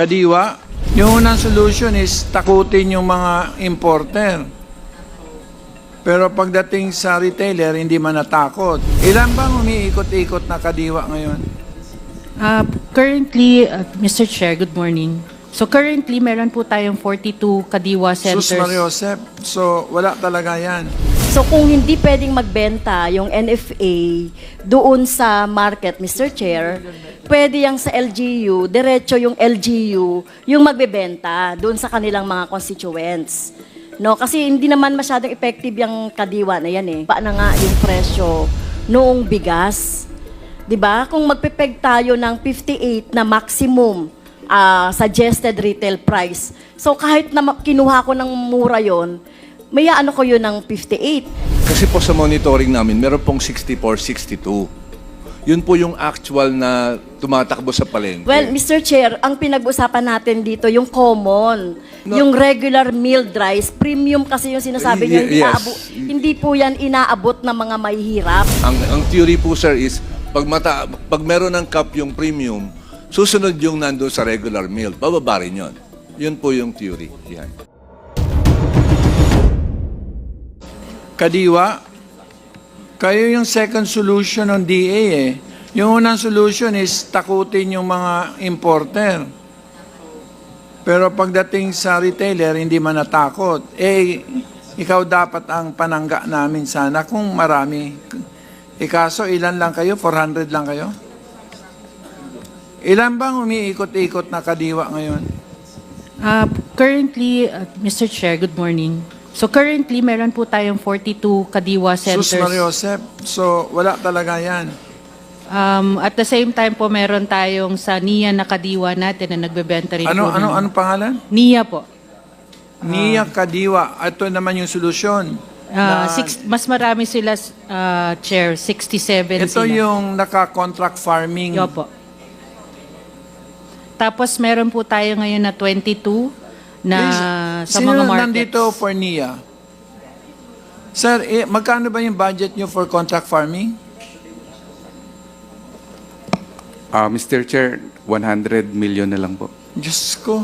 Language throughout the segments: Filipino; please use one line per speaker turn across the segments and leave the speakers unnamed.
Kadiwa, yung unang solution is takutin yung mga importer. Pero pagdating sa retailer, hindi man natakot. Ilan bang umiikot-ikot na kadiwa ngayon?
Uh, currently, uh, Mr. Chair, good morning. So currently, meron po tayong 42 Kadiwa centers.
Sus Mariosep, so wala talaga yan.
So kung hindi pwedeng magbenta yung NFA doon sa market, Mr. Chair, pwede yung sa LGU, diretso yung LGU yung magbebenta doon sa kanilang mga constituents. No, kasi hindi naman masyadong effective yung kadiwa na yan eh. Paano nga yung presyo noong bigas? 'Di ba? Kung magpepeg tayo ng 58 na maximum ah, suggested retail price. So kahit na kinuha ko ng mura 'yon, may ano ko yun ng 58.
Kasi po sa monitoring namin, meron pong 64, 62. Yun po yung actual na tumatakbo sa palengke.
Well, Mr. Chair, ang pinag-usapan natin dito yung common,
No.
yung regular milled rice, premium kasi yung sinasabi niyo, hindi,
yes.
hindi po yan inaabot ng mga mahihirap.
ang, ang theory po sir is, pag, mata, pag meron ng cup yung premium, susunod yung nando sa regular meal. Bababa rin yun. Yun po yung theory. Yan.
Kadiwa, kayo yung second solution ng DA eh. Yung unang solution is takutin yung mga importer. Pero pagdating sa retailer, hindi man natakot. Eh, ikaw dapat ang panangga namin sana kung marami. E kaso, ilan lang kayo? 400 lang kayo? Ilan bang umiikot-ikot na kadiwa ngayon?
Uh, currently, uh, Mr. Chair, good morning. So currently, meron po tayong 42 Kadiwa centers.
Sus Mariosep, so wala talaga yan.
Um, at the same time po, meron tayong sa NIA na Kadiwa natin na nagbebenta rin
Ano,
po.
ano,
ng-
anong pangalan?
NIA po.
Niya Kadiwa. Ito naman yung solusyon.
Uh,
Na-
six, mas marami sila, uh, Chair, 67
ito
sila.
yung naka-contract farming.
Yo po. Tapos meron po tayo ngayon na 22 na
Please,
sa
sino
mga markets.
nandito for NIA? Sir, eh, magkano ba yung budget nyo for contract farming?
Ah, Mr. Chair, 100 million na lang po.
Diyos ko.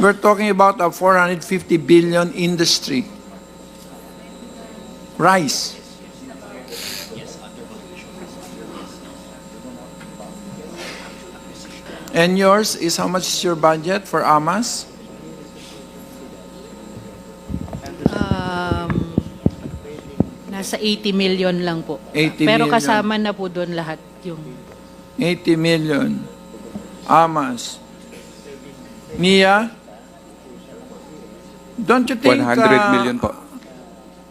We're talking about a 450 billion industry. Rice. And yours is how much is your budget for AMAS?
Nasa 80 million lang po.
80
Pero
million.
kasama na po doon lahat yung
80 million. AMAS. Nia? Don't you think
100
uh,
million po.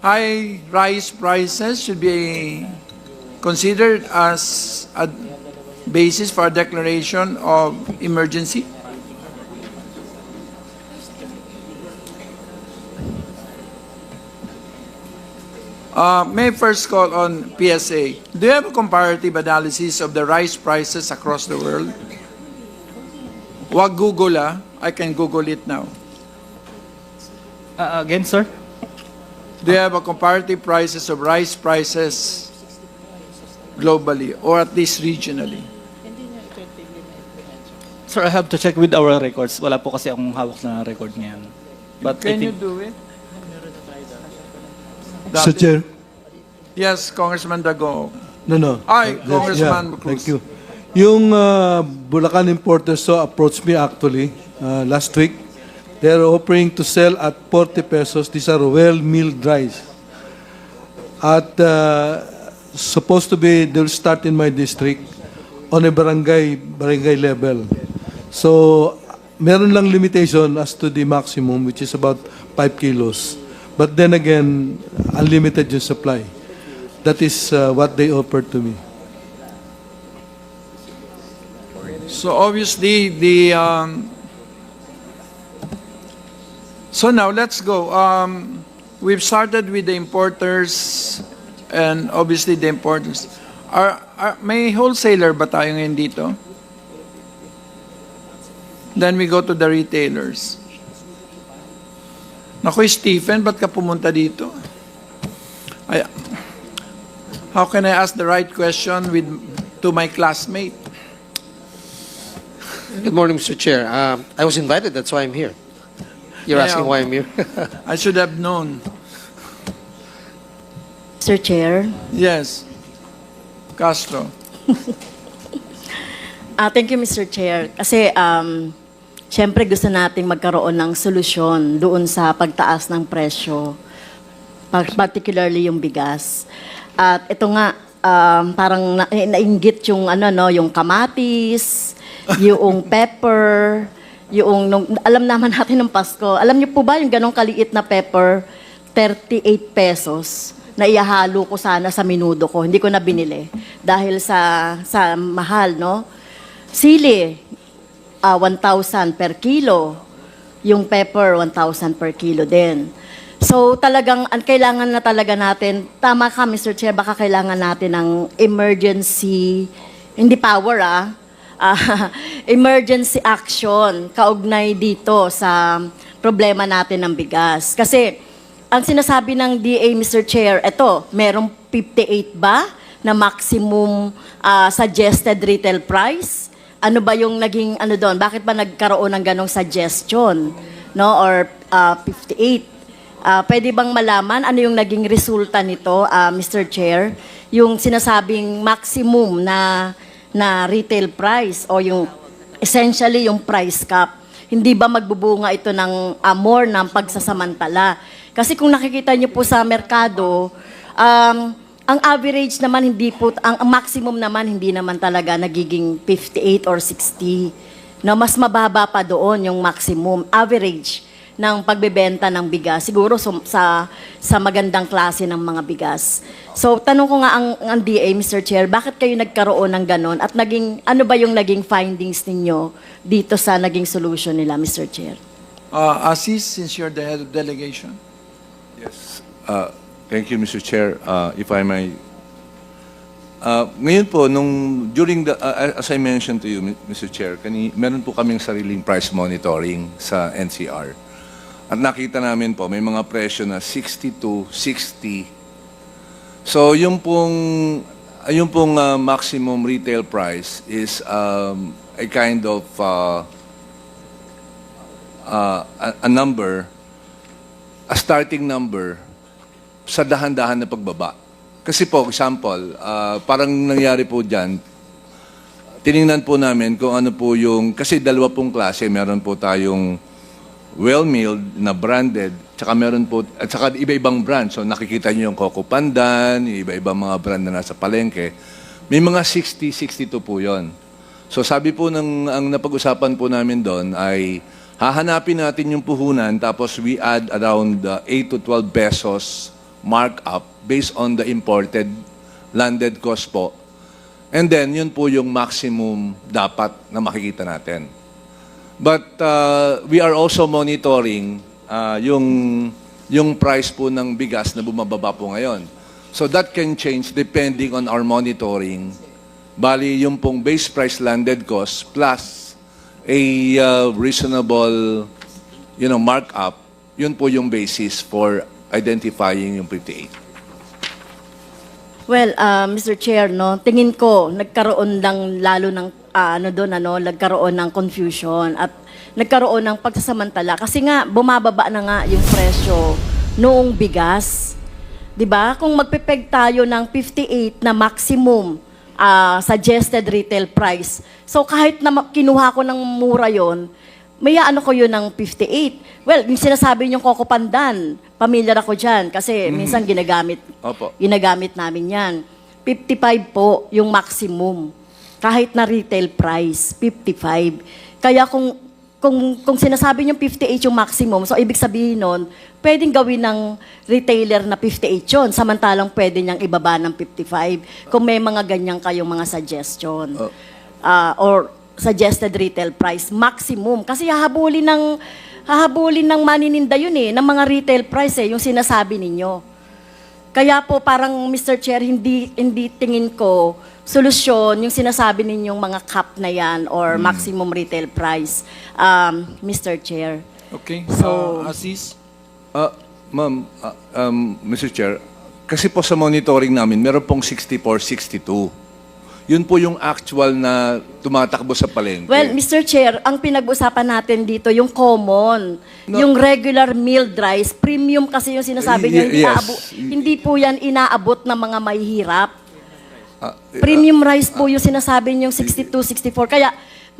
high rice prices should be considered as a basis for a declaration of emergency? Uh, may first call on PSA. Do you have a comparative analysis of the rice prices across the world? Wag Google ah. I can Google it now.
Uh, again, sir?
Do you have a comparative prices of rice prices globally or at least regionally?
Sir, I have to check with our records. Wala po kasi akong hawak na record ngayon. But I
Can you
think,
do it?
Mr. Chair,
Yes, Congressman Dago.
no, no.
Ay,
Uh,
Congressman
yeah,
Cruz.
Thank you. Yung uh, Bulacan importers so approached me actually uh, last week. They're offering to sell at 40 pesos. These are well-milled rice. At uh, supposed to be, they'll start in my district on a barangay, barangay level. So, meron lang limitation as to the maximum, which is about 5 kilos. But then again, unlimited yung supply. That is uh, what they offered to me.
So obviously the um, so now let's go. Um, we've started with the importers and obviously the importers. Are, are may wholesaler ba tayo ngayon dito? Then we go to the retailers. Naku, Stephen, ba't ka pumunta dito? Ay, how can I ask the right question with to my classmate?
Good morning, Mr. Chair. Um, I was invited, that's why I'm here. You're asking why I'm here?
I should have known.
Mr. Chair.
Yes. Castro.
Ah, thank you, Mr. Chair. Kasi, um, syempre gusto nating magkaroon ng solusyon doon sa pagtaas ng presyo, par- particularly yung bigas. At ito nga, um, parang na- nainggit yung ano no, yung kamatis, yung pepper, yung nung, alam naman natin ng Pasko. Alam niyo po ba yung ganong kaliit na pepper, 38 pesos na ihahalo ko sana sa minudo ko. Hindi ko na binili dahil sa sa mahal, no? Sili, ah, 1,000 per kilo. Yung pepper, 1,000 per kilo din. So talagang ang kailangan na talaga natin, tama ka Mr. Chair, baka kailangan natin ng emergency, hindi power ah, ah, emergency action kaugnay dito sa problema natin ng bigas. Kasi ang sinasabi ng DA, Mr. Chair, eto, merong 58 ba na maximum ah, suggested retail price? Ano ba yung naging ano doon? Bakit ba nagkaroon ng ganong suggestion? No? Or ah, 58? Ah, pwede bang malaman ano yung naging resulta nito, ah, Mr. Chair? Yung sinasabing maximum na na retail price o yung essentially yung price cap. Hindi ba magbubunga ito ng ah, more ng pagsasamantala? Kasi kung nakikita niyo po sa merkado, um, ang average naman hindi po, ang, ang maximum naman hindi naman talaga nagiging 58 or 60. No, mas mababa pa doon yung maximum average ng pagbebenta ng bigas. Siguro sum- sa sa magandang klase ng mga bigas. So tanong ko nga ang, ang DA, Mr. Chair, bakit kayo nagkaroon ng ganon at naging ano ba yung naging findings ninyo dito sa naging solution nila, Mr. Chair?
Uh, Aziz, since you're the head of delegation.
Yes. Uh, thank you, Mr. Chair. Uh, if I may. Uh, ngayon po, nung, during the, uh, as I mentioned to you, Mr. Chair, kani, meron po kaming sariling price monitoring sa NCR. At nakita namin po, may mga presyo na 62, 60. So, yung pong, yung pong uh, maximum retail price is um, a kind of uh, uh, a, a number a starting number sa dahan-dahan na pagbaba. Kasi po, example, ah, parang nangyari po dyan, tiningnan po namin kung ano po yung, kasi dalawa pong klase, meron po tayong well-milled na branded, tsaka meron po, at saka iba-ibang brand. So nakikita niyo yung Coco Pandan, iba-ibang mga brand na nasa palengke. May mga 60, 62 po yon. So sabi po ng, ang napag-usapan po namin doon ay hahanapin natin yung puhunan tapos we add around uh, 8 to 12 pesos markup based on the imported landed cost po. And then, yun po yung maximum dapat na makikita natin. But uh, we are also monitoring uh, yung, yung price po ng bigas na bumababa po ngayon. So that can change depending on our monitoring. Bali, yung pong base price landed cost plus a uh, reasonable you know, markup, yun po yung basis for identifying yung 58.
Well, uh, Mr. Chair, no, tingin ko nagkaroon ng lalo ng ah, ano doon ano, nagkaroon ng confusion at nagkaroon ng pagsasamantala kasi nga bumababa na nga yung presyo noong bigas. 'Di ba? Kung magpepeg tayo ng 58 na maximum ah, suggested retail price. So kahit na kinuha ko ng mura 'yon, may ano ko yun ng 58. Well, yung sinasabi niyong Coco Pandan, pamilyar ako dyan kasi minsan ginagamit
Opo.
Ginagamit namin yan. 55 po yung maximum. Kahit na retail price, 55. Kaya kung kung kung sinasabi niyo 58 yung maximum, so ibig sabihin nun, pwedeng gawin ng retailer na 58 yun, samantalang pwede niyang ibaba ng 55 kung may mga ganyan kayong mga suggestion.
Oh.
Ah, or suggested retail price maximum kasi hahabulin ng hahabulin ng manininda yun eh ng mga retail price eh yung sinasabi ninyo. Kaya po parang Mr. Chair hindi hindi tingin ko solusyon yung sinasabi ninyong mga cap na yan or maximum retail price um, Mr. Chair.
Okay?
So-
Uh, Aziz?
Uh, ma'am, uh, um, Mr. Chair, kasi po sa monitoring namin, meron pong 64, 62. Yun po yung actual na tumatakbo sa palengke.
Well, Mr. Chair, ang pinag-usapan natin dito, yung common,
No.
yung regular milled rice, premium kasi yung sinasabi niyo,
yes.
hindi po yan inaabot ng mga mahihirap.
Ah,
Premium rice po yung sinasabi niyong 62, 64. Kaya,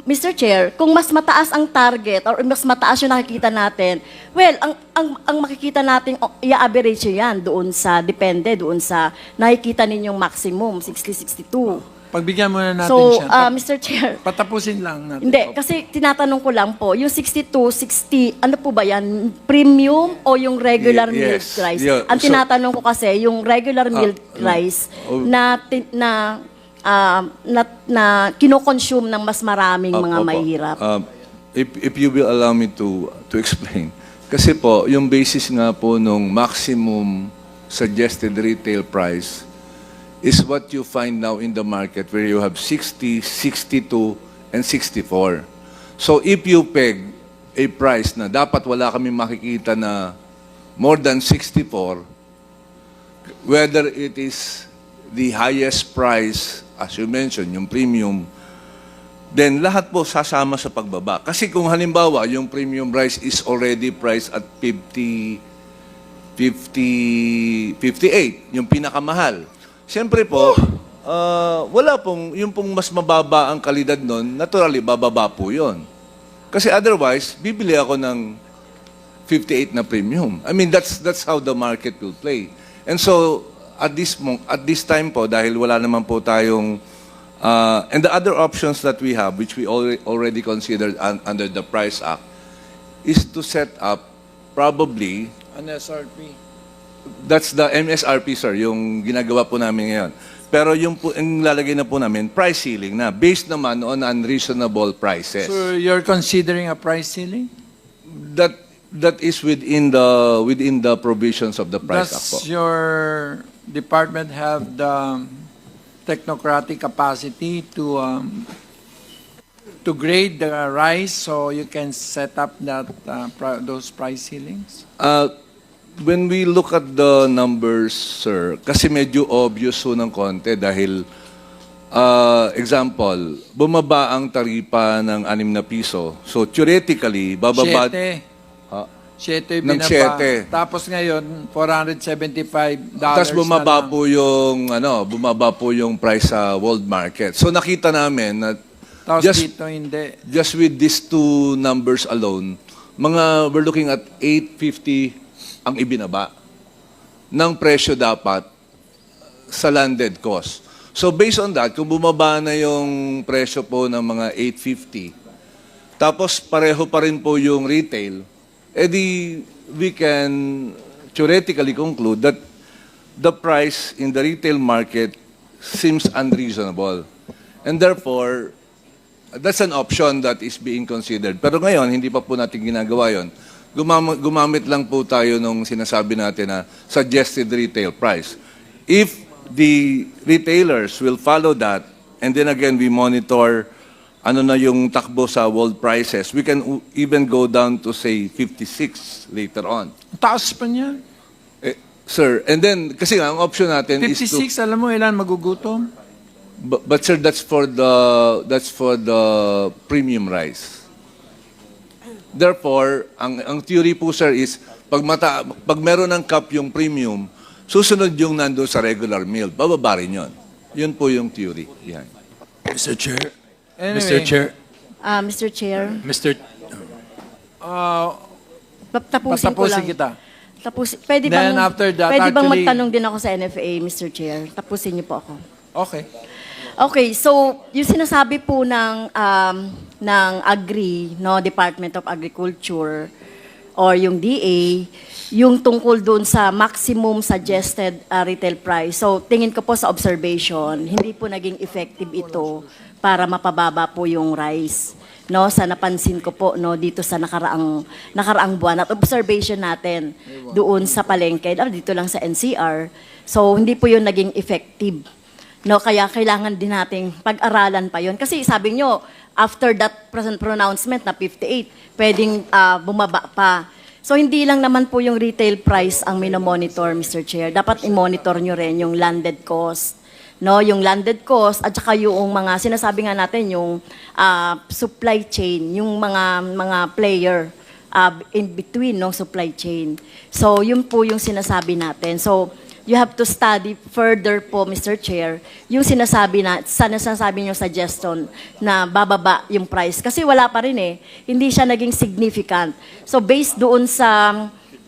Mr. Chair, kung mas mataas ang target or mas mataas yung nakikita natin, well, ang ang, ang makikita natin, oh, i-average yan doon sa, depende, doon sa nakikita ninyong maximum, 60, 62.
Pagbigyan muna natin
So,
siya.
ah,
Pa-
Mr. Chair,
Patapusin lang natin.
hindi, kasi tinatanong ko lang po, yung 62, 60, ano po ba yan? Premium o yung regular
Y-
milled
yes.
rice?
Yeah,
Ang
so-
tinatanong ko kasi, yung regular milled
no.
rice
Oh.
na, na, ah, na, na kinoconsume ng mas maraming
Opo,
mga
opo.
mahirap.
Um, if, if you will allow me to to explain. Kasi po, yung basis nga po nung maximum suggested retail price is what you find now in the market where you have 60, 62, and 64. So if you peg a price na dapat wala kami makikita na more than 64, whether it is the highest price, as you mentioned, yung premium, then lahat po sasama sa pagbaba. Kasi kung halimbawa, yung premium rice is already priced at 50, 50, 58, yung pinakamahal. Siyempre po, ah, wala pong, yung pong mas mababa ang kalidad nun, naturally, bababa po yon. Kasi otherwise, bibili ako ng 58 na premium. I mean, that's that's how the market will play. And so, at this mo- at this time po, dahil wala naman po tayong uh, and the other options that we have, which we already already considered un- under the Price Act, is to set up probably
An SRP.
That's the MSRP sir, yung ginagawa po namin ngayon. Pero yung po, yung lalagay na po namin, price ceiling na, based naman on unreasonable prices.
So you're considering a price ceiling?
that that is within the within the provisions of the Price Act po.
Does your department have the technocratic capacity to um, to grade the rice so you can set up that uh, pri- those price ceilings?
Uh, when we look at the numbers, sir, kasi medyo obvious ho ng konti dahil, uh, example, bumaba ang taripa ng 6 na piso. So, theoretically, bababa...
Siete.
Ah,
Siete
Ng
binaba.
siyete.
Tapos ngayon, 475 dollars
Tapos bumaba
na lang.
po yung ano, bumaba po yung price sa world market. So nakita namin na
Tapos
just
dito hindi.
just with these two numbers alone, mga we're looking at 850 ang ibinaba ng presyo dapat sa landed cost. So based on that, kung bumaba na yung presyo po ng mga 850, tapos pareho pa rin po yung retail, edi we can theoretically conclude that the price in the retail market seems unreasonable. And therefore, that's an option that is being considered. Pero ngayon, hindi pa po natin ginagawa yon. Gumamit, gumamit lang po tayo nung sinasabi natin na suggested retail price. If the retailers will follow that, and then again, we monitor ano na yung takbo sa world prices, we can even go down to say 56 later on.
Taas pa niya.
Eh, sir, and then, kasi nga, ang option natin is to...
56, alam mo ilan magugutom?
But, but sir, that's for the that's for the premium rice. Therefore, ang ang theory po sir is pag mata pag meron ng cup yung premium, susunod yung nandoon sa regular meal, bababa rin yun. Yun po yung theory behind.
Mr. Chair,
Anyway,
Mr. Chair,
Ah, Mr. Chair,
Mr.
uh,
tap- tapusin ko lang.
kita.
Tapos, pwede
Then
bang,
after that,
pwede bang
actually-
magtanong din ako sa NFA, Mr. Chair? Tapusin niyo po ako.
Okay.
Okay, so yung sinasabi po ng um, ng Agri, no, Department of Agriculture or yung DA, yung tungkol doon sa maximum suggested uh, retail price. So tingin ko po sa observation, hindi po naging effective ito para mapababa po yung rice. No, sa napansin ko po no dito sa nakaraang nakaraang buwan at observation natin doon sa palengke, dito lang sa NCR. So hindi po 'yun naging effective. No, kaya kailangan din nating pag-aralan pa 'yon kasi sabi nyo after that present pronouncement na 58, pwedeng ah, bumaba pa. So hindi lang naman po yung retail price ang minomonitor, Mr. Chair. Dapat i-monitor nyo rin yung landed cost no yung landed cost at saka yung mga sinasabi nga natin yung ah, supply chain yung mga mga player ah, in between no supply chain so yun po yung sinasabi natin so you have to study further po Mr. Chair yung sinasabi na sana sinasabi yung suggestion na bababa yung price kasi wala pa rin eh hindi siya naging significant so based doon sa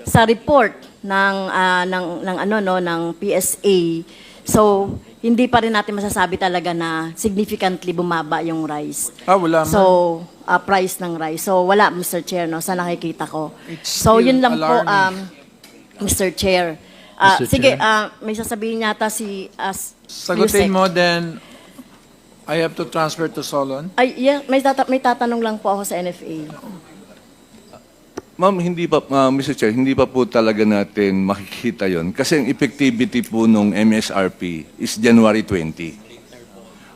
sa report ng ah, ng ng ano no ng PSA so hindi pa rin natin masasabi talaga na significantly bumaba yung rice.
Ah, wala man.
So, ah, price ng rice. So, wala, Mr. Chair, no, sa nakikita ko.
It's
So, yun lang po, um,
alarming.
Mr. Chair. Ah,
Mr.
sige,
Chair.
ah, may sasabihin yata si as
Sagutin mo, then I have to transfer to Solon.
Ay, yeah, may, tata- may tatanong lang po ako sa NFA.
Ma'am, hindi pa, ah, Mr. Chair, hindi pa po talaga natin makikita yon kasi ang effectivity po nung MSRP is January 20.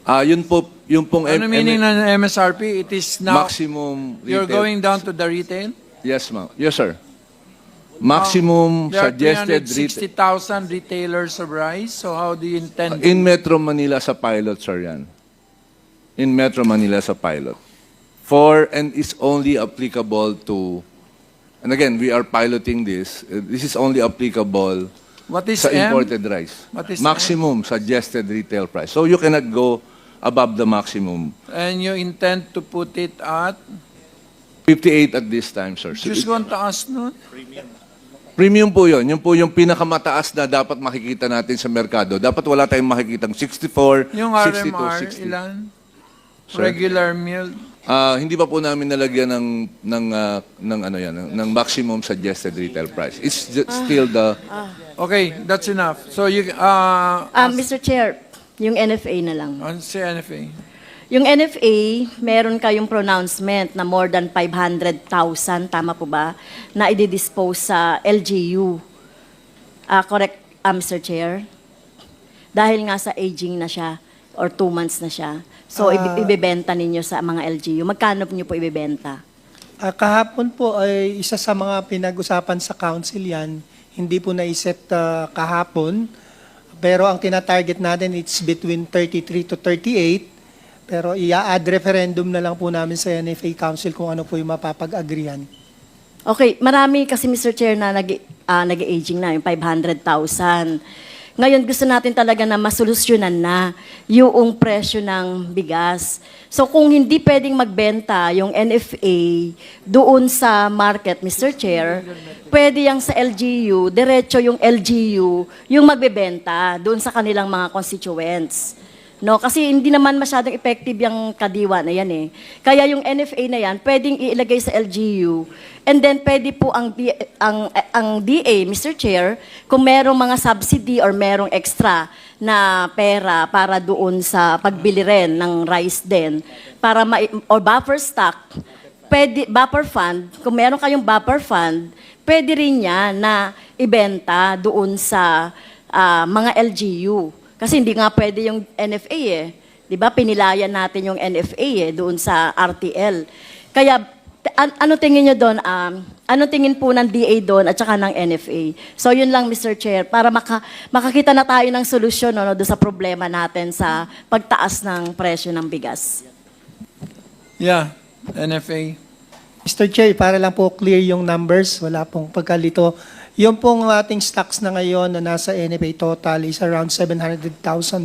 Ah, yun po, yung pong
Ano
M-
meaning
M-
ng MSRP? It is now,
maximum
you're
retail-
going down to the retail?
Yes, ma'am. Yes, sir. Maximum
There are
suggested retail
360,000 retailers of rice, so how do you intend?
in Metro Manila sa pilot, sir, yan. In Metro Manila sa pilot. For, and it's only applicable to, and again, we are piloting this. Uh, This is only applicable
What is
sa
M?
imported rice.
What is
maximum suggested retail price. So you cannot go above the maximum.
And you intend to put it at?
58 at this time, sir. So
Diyos
it-
ko, ang taas nun.
Premium po yun. Yun po yung pinakamataas na dapat makikita natin sa merkado. Dapat wala tayong makikita 64,
Yung
62,
RMR,
60.
ilan?
Sir?
Regular meal.
Ah, hindi pa po namin nalagyan ng ng ah, ng ano yan, ng, ng maximum suggested retail price. It's ju- still the
Okay, that's enough. So you, uh,
Ah, Mr. Chair, yung NFA na lang.
on si NFA.
Yung NFA, meron kayong pronouncement na more than 500,000, tama po ba, na i-dispose sa LGU. Ah, correct, ah, Mr. Chair? Dahil nga sa aging na siya, or two months na siya. So, ibi- ibibenta ninyo sa mga LGU. Magkano niyo po ibibenta?
Ah, kahapon po ay isa sa mga pinag-usapan sa council yan. Hindi po naiset ah, kahapon. Pero ang tinatarget natin it's between 33 to 38. Pero i-add referendum na lang po namin sa NFA Council kung ano po yung mapapag-agreean.
Okay, marami kasi Mr. Chair na nag, ah, nag-aging na, yung 500,000. Ngayon gusto natin talaga na masolusyonan na yung presyo ng bigas. So kung hindi pwedeng magbenta yung NFA doon sa market, Mr. Chair, pwede yung sa LGU, diretso yung LGU yung magbebenta doon sa kanilang mga constituents. No, kasi hindi naman masyadong effective yung kadiwa na yan eh. Kaya yung NFA na yan, pwedeng ilagay sa LGU. And then pwede po ang, ang, ang DA, Mr. Chair, kung merong mga subsidy or merong extra na pera para doon sa pagbili rin ng rice din, para ma- or buffer stock, pwede, buffer fund, kung meron kayong buffer fund, pwede rin yan na ibenta doon sa ah, mga LGU. Kasi hindi nga pwede yung NFA eh. 'Di ba? Pinilayan natin yung NFA eh doon sa RTL. Kaya an- ano tingin niyo doon? Um, ano tingin po ng DA doon at saka ng NFA? So yun lang Mr. Chair para maka, makakita na tayo ng solusyon no, doon sa problema natin sa pagtaas ng presyo ng bigas.
Yeah, NFA.
Mr. Chair, para lang po clear yung numbers, wala pong pagkalito. Yung pong ating stocks na ngayon na nasa NFA total is around 700,000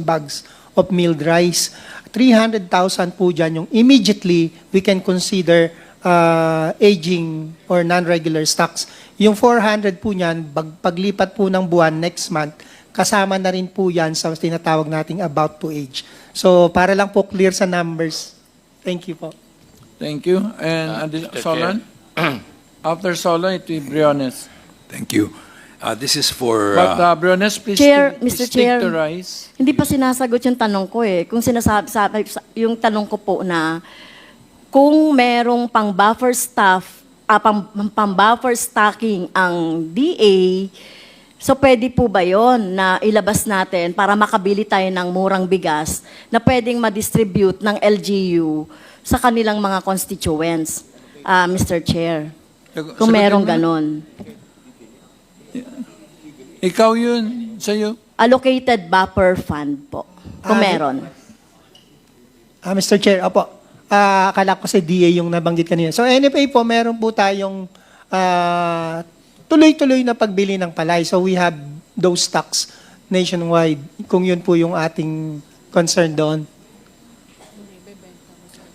bags of milled rice. 300,000 po dyan yung immediately we can consider uh, aging or non-regular stocks. Yung 400 po niyan, pag, paglipat po ng buwan next month, kasama na rin po yan sa tinatawag nating about to age. So para lang po clear sa numbers. Thank you po.
Thank you. And adi- Solon? After Solon, it will be Briones.
Thank you. Uh, This is for,
But
uh,
uh, Briones, please
Chair,
stick,
Mr.
stick
Chair.
to rice.
Hindi pa sinasagot yung tanong ko eh. Kung sinasabi, sabi, yung tanong ko po na kung merong pang buffer staff, ah, pang, pang buffer stocking ang DA, so pwede po ba yon na ilabas natin para makabili tayo ng murang bigas na pwedeng ma-distribute ng LGU sa kanilang mga constituents, ah, Mr. Chair? Kung merong ganon.
Ikaw yun, sa'yo.
Allocated buffer fund po. Kung
Ah,
meron.
Ah, Mr. Chair, opo. Ah, akala ko sa DA yung nabanggit kanina. So NFA po, meron po tayong ah, tuloy-tuloy na pagbili ng palay. So we have those stocks nationwide. Kung yun po yung ating concern doon.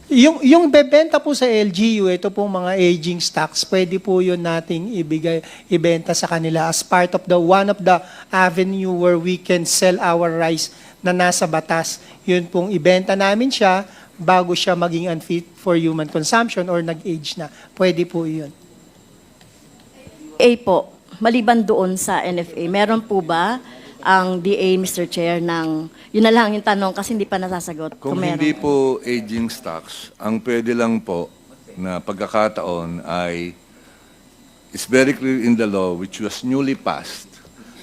Yung, yung bebenta po sa LGU, ito po mga aging stocks, pwede po yun nating ibigay, ibenta sa kanila as part of the one of the avenue where we can sell our rice na nasa batas. Yun pong ibenta namin siya bago siya maging unfit for human consumption or nag-age na. Pwede po yun.
A po, maliban doon sa NFA, meron po ba ang DA, Mr. Chair, ng, yun na lang yung tanong kasi hindi pa nasasagot.
Kung
meron.
hindi po aging stocks, ang pwede lang po na pagkakataon ay it's very clear in the law which was newly passed.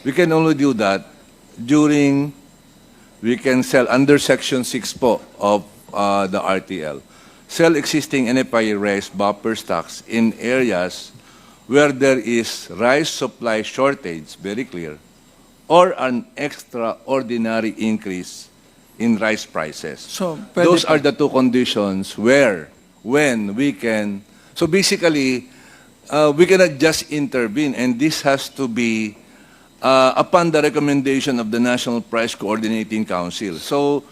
We can only do that during we can sell under section 6 po of uh, the RTL. Sell existing NFI rice buffer stocks in areas where there is rice supply shortage, very clear, or an extraordinary increase in rice prices.
So, pwede
Those
pa-
are the two conditions where, when we can, so basically, uh, we cannot just intervene, and this has to be uh, upon the recommendation of the National Price Coordinating Council. So,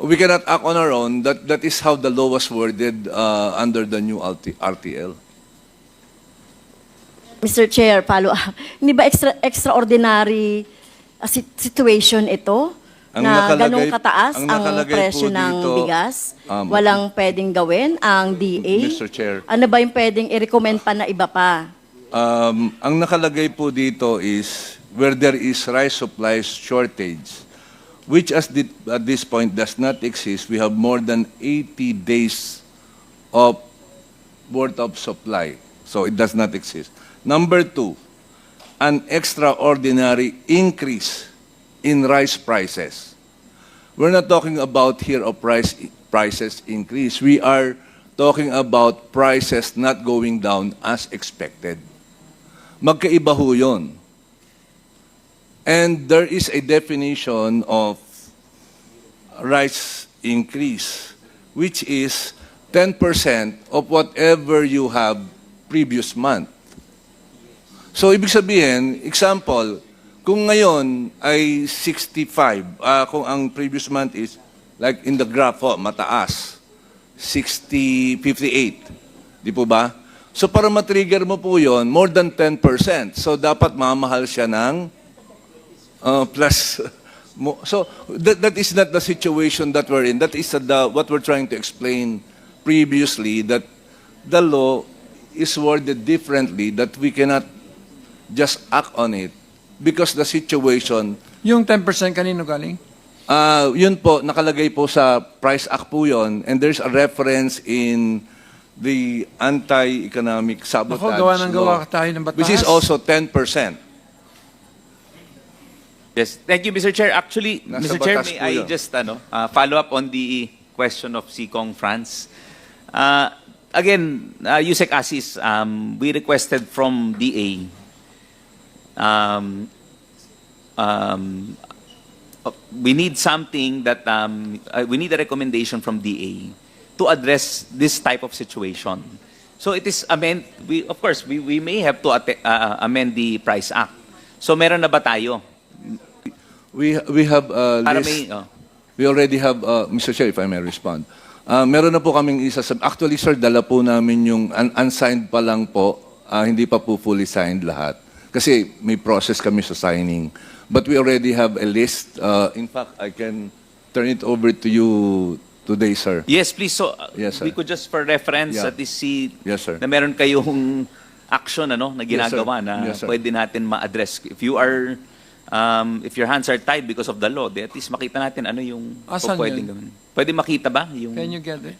we cannot act on our own. That, that is how the law was worded uh, under the new RT, RTL.
Mr. Chair, follow up. Hindi ba extra, extraordinary sit- situation ito?
Ang
na ganong kataas
ang
ang, presyo ng
dito,
bigas?
um,
Walang pwedeng gawin ang DA?
Mr. Chair.
Ano ba yung pwedeng i-recommend pa na iba pa?
Um, ang nakalagay po dito is where there is rice supply shortage, which as di- at this point does not exist. We have more than 80 days of worth of supply. So it does not exist. Number two, an extraordinary increase in rice prices. We're not talking about here of price prices increase. We are talking about prices not going down as expected. Magkaiba ho yun. And there is a definition of rice increase, which is 10% of whatever you have previous month. So, ibig sabihin, example, kung ngayon ay 65, ah, kung ang previous month is, like in the graph, oh, mataas, 60, 58, di po ba? So, para matrigger mo po yon more than 10%. So, dapat mamahal siya ng uh, plus. So, that, that is not the situation that we're in. That is the, what we're trying to explain previously, that the law is worded differently, that we cannot just act on it because the situation,
Yung 10% kanino galing?
uh, yun po, nakalagay po sa Price Act po yun, and there's a reference in the anti-economic sabotage
Ako, gawa ng
law,
gawa tayo ng batas.
which is also 10%.
Yes, thank you, Mr. Chair. Actually,
Nasa
Mr. Chair,
batas
may
po
I
yun.
just ano, uh, follow up on the question of Sikong France. Uh, again, uh, Yusek Asis, um, we requested from DA um, um, uh, we need something that um, uh, we need a recommendation from DA to address this type of situation. So it is amend. We of course we, we may have to ate- uh, amend the Price Act. So meron na ba tayo?
We, we have a
Para
list.
may oh.
We already have, uh, Mr. Chair, if I may respond. Uh, meron na po kaming isa sa, actually sir, dala po namin yung un- unsigned pa lang po, uh, hindi pa po fully signed lahat. Kasi may process kami sa signing. But we already have a list. Uh, in fact, I can turn it over to you today, sir.
Yes, please. So uh,
Yes, sir.
we could just for reference
Yeah.
at least see
Yes, sir.
na meron kayong action ano na
Yes, sir.
ginagawa na
Yes, sir.
pwede natin ma-address. If you are um, if your hands are tied because of the law, di at least makita natin ano yung
Asan
pwedeng
yun?
gawin. Pwede makita ba yung
Can you get it?